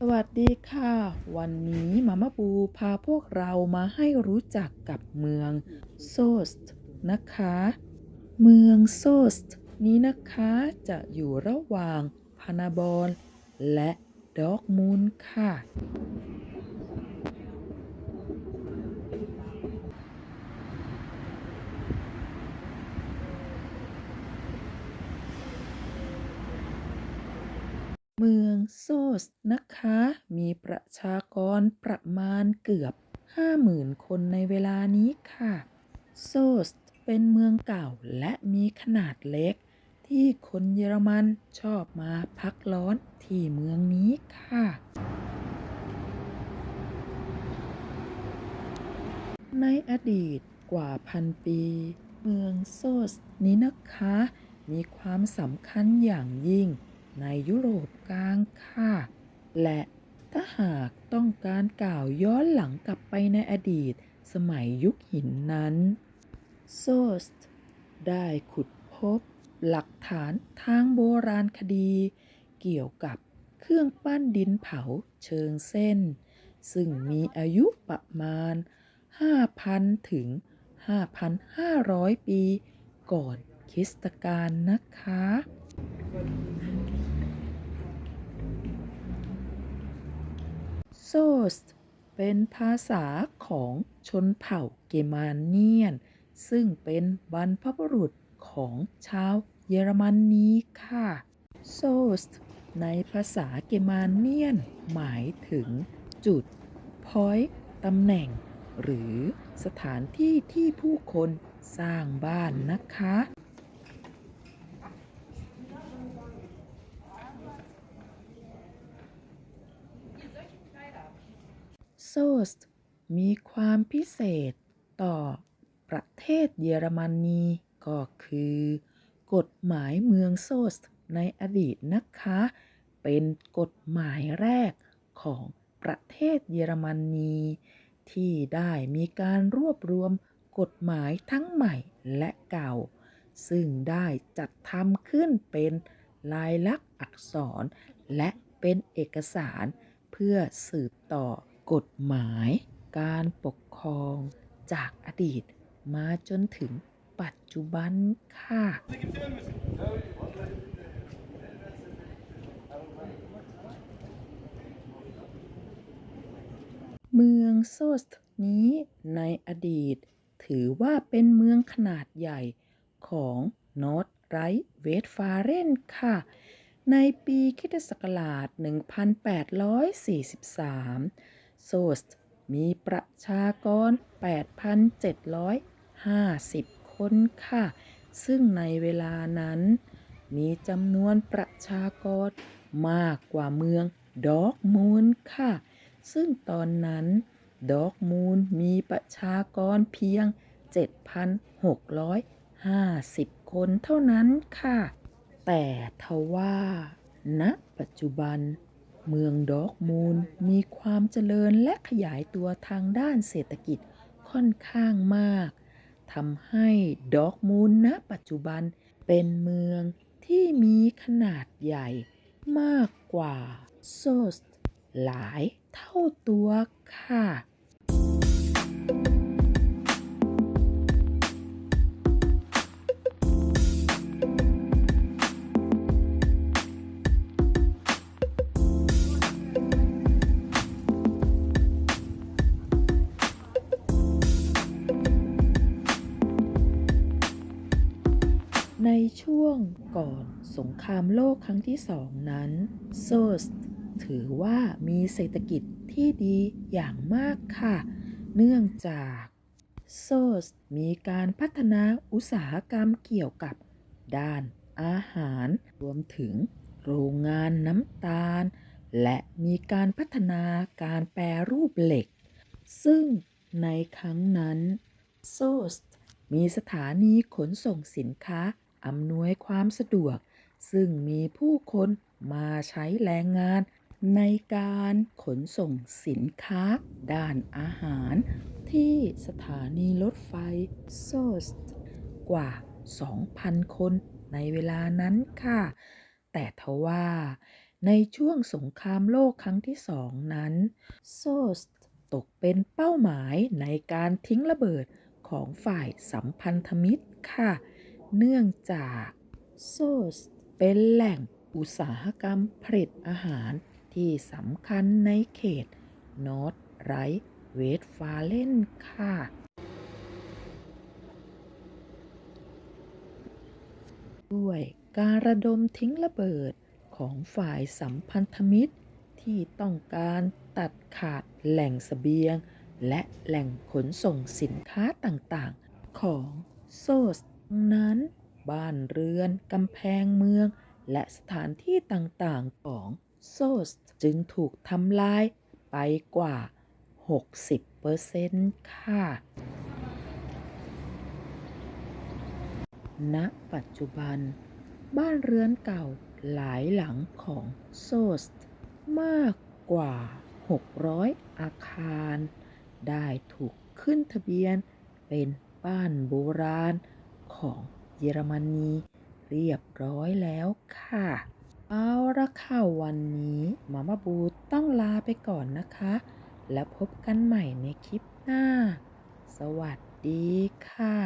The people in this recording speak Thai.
สวัสดีค่ะ วันนี้มาม่าปูพาพวกเรามาให้รู้จักกับเมืองโซสต์นะคะ เมืองโซสต์นี้นะคะจะอยู่ระหว่างพานาบอลและดอกมูลค่ะ เมือง โซสนะคะ มีประชากรประมาณเกือบ 50,000 คนในเวลานี้ค่ะ โซสเป็นเมืองเก่าและมีขนาดเล็ก ที่คนเยอรมันชอบมาพักร้อนที่เมืองนี้ค่ะ ในอดีตกว่าพันปี เมืองโซสนี้นะคะ มีความสำคัญอย่างยิ่ง ในยุโรปกลางค่ะ และถ้าหากต้องการกล่าวย้อนหลังกลับไปในอดีต สมัยยุคหินนั้นโซสได้ขุดพบหลักฐานทางโบราณคดี เกี่ยวกับเครื่องปั้นดินเผาเชิงเส้น ซึ่งมีอายุประมาณ 5,000 ถึง 5,500 ปี ก่อนคริสตกาลนะคะ ซสเป็นภาษาของชนเผ่าเกมาเนียน ซึ่งเป็นบรรพบุรุษของชาวเยอรมนนีค่ะโซสในภาษาเกมาเนียน หมายถึงจุด point ตำแหน่ง หรือสถานที่ที่ผู้คนสร้างบ้านนะคะ โซสมีความพิเศษต่อประเทศเยอรมนีก็คือ กฎหมายเมืองโซสในอดีตนะคะ เป็นกฎหมายแรกของประเทศเยอรมนี ที่ได้มีการรวบรวมกฎหมายทั้งใหม่และเก่า ซึ่งได้จัดทำขึ้นเป็นลายลักษณ์อักษร และเป็นเอกสารเพื่อสืบต่อ กฎหมาย การปกครอง จากอดีตมาจนถึงปัจจุบันค่ะ เมืองโซสนี้ในอดีต ถือว่าเป็นเมืองขนาดใหญ่ของนอร์ทไรเวสฟาเรนค่ะ ในปีคิศักราช 1843 โซส มีประชากร 8,750 คนค่ะ ซึ่งในเวลานั้น มีจำนวนประชากรมากกว่าเมืองดอกมูลค่ะ ซึ่งตอนนั้นดอกมูลมีประชากรเพียง 7,650 คนเท่านั้นค่ะ แต่ทว่าณปัจจุบัน เมืองดอกมูลมีความเจริญและขยายตัวทางด้านเศรษฐกิจค่อนข้างมากทำให้ดอกมูลณปัจจุบันเป็นเมืองที่มีขนาดใหญ่มากกว่าโซสหลายเท่าตัวค่ะ ในช่วงก่อนสงครามโลกครั้งที่สองนั้นโซสถือว่ามีเศรษฐกิจที่ดีอย่างมากค่ะ เนื่องจากโซสมีการพัฒนาอุตสาหกรรมเกี่ยวกับ ด้านอาหาร รวมถึงโรงงานน้ำตาล และมีการพัฒนาการแปรรูปเหล็ก ซึ่งในครั้งนั้นโซสมีสถานีขนส่งสินค้า อำนวยความสะดวก ซึ่งมีผู้คนมาใช้แรงงานในการขนส่งสินค้า ด้านอาหาร ที่สถานีรถไฟโซสกว่า 2,000 คนในเวลานั้นค่ะ แต่ทว่าในช่วงสงครามโลกครั้งที่สองนั้น โซสตกเป็นเป้าหมายในการทิ้งระเบิดของฝ่ายสัมพันธมิตรค่ะ เนื่องจากโซสเป็นแหล่งอุตสาหกรรมผลิตอาหารที่สำคัญในเขตนอร์ทไรท์เวสฟาเลนค่ะ ด้วยการระดมทิ้งระเบิดของฝ่ายสัมพันธมิตร ที่ต้องการตัดขาดแหล่งเสบียง และแหล่งขนส่งสินค้าต่างๆ ของโซส นั้น บ้านเรือน กำแพงเมือง และสถานที่ต่างๆของโซสจึงถูกทำลายไปกว่า 60%ค่ะ ณ ปัจจุบัน บ้านเรือนเก่าหลายหลังของโซสมากกว่า 600 อาคาร ได้ถูกขึ้นทะเบียนเป็นบ้านโบราณ ของเยอรมนีเรียบร้อยแล้วค่ะ เอาละค่ะวันนี้มามาบูต้องลาไปก่อนนะคะ แล้วพบกันใหม่ในคลิปหน้า สวัสดีค่ะ